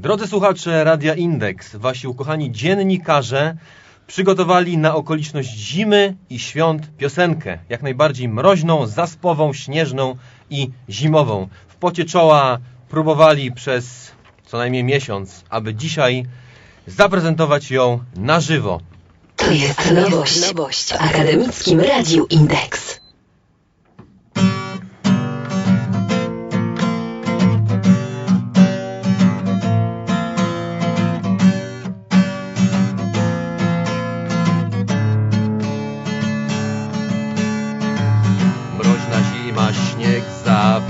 Drodzy słuchacze Radia Indeks, wasi ukochani dziennikarze przygotowali na okoliczność zimy i świąt piosenkę, jak najbardziej mroźną, zaspową, śnieżną i zimową. W pocie czoła próbowali przez co najmniej miesiąc, aby dzisiaj zaprezentować ją na żywo. To jest nowość, nowość w akademickim Radiu Indeks.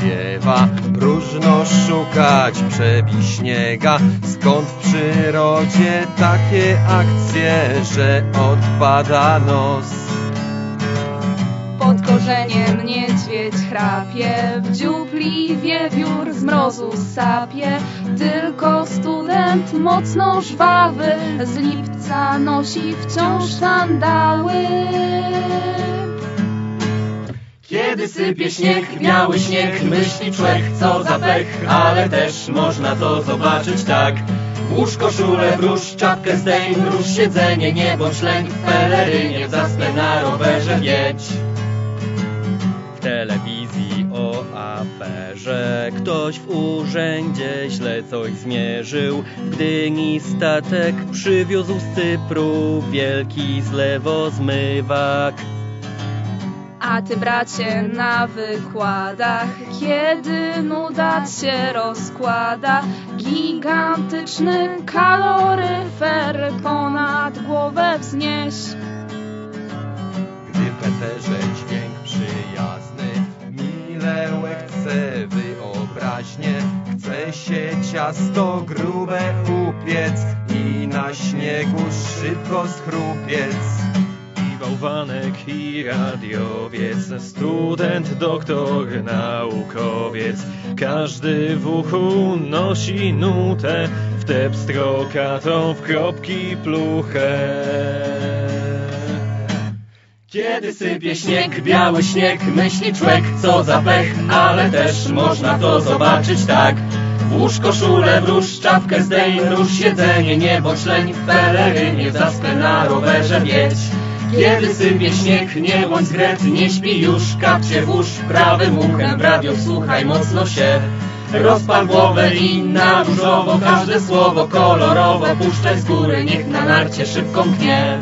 Zawiewa, próżno szukać przebi śniega. Skąd w przyrodzie takie akcje, że odpada nos? Pod korzeniem niedźwiedź chrapie, w dziupli wiewiór z mrozu sapie. Tylko student mocno żwawy z lipca nosi wciąż sandały. Kiedy sypie śnieg, biały śnieg, myśli człek, co za pech, ale też można to zobaczyć tak. Włóż koszulę, wróż czapkę zdejm, wróż siedzenie, nie bądź lęk w pelerynie, w zaspę na rowerze jedź. W telewizji o aferze Ktoś w urzędzie źle coś zmierzył W Gdyni statek przywiózł z Cypru Wielki zlewozmywak A ty bracie na wykładach, kiedy nuda się rozkłada, gigantyczny kaloryfer ponad głowę wznieś. Gdy w eterze dźwięk przyjazny, mile chce wyobraźnię, chce się ciasto grube upiec i na śniegu szybko schrupiec. Bałwanek i radiowiec Student, doktor, naukowiec Każdy w uchu nosi nutę W tę pstrokatą w kropki pluchę Kiedy sypie śnieg, biały śnieg, myśli człek, co za pech, ale też można to zobaczyć tak. Włóż koszulę, wróż czapkę zdejm, wróż siedzenie, nie bądź leń w pelerynie, w zaspę na rowerze jedź. Kiedy sypie śnieg, nie bądź zgret, nie śpi już, kapcie włóż prawym uchem, radio słuchaj mocno się. Rozpal głowę i na różowo każde słowo kolorowo puszczaj z góry, niech na narcie szybko mknie.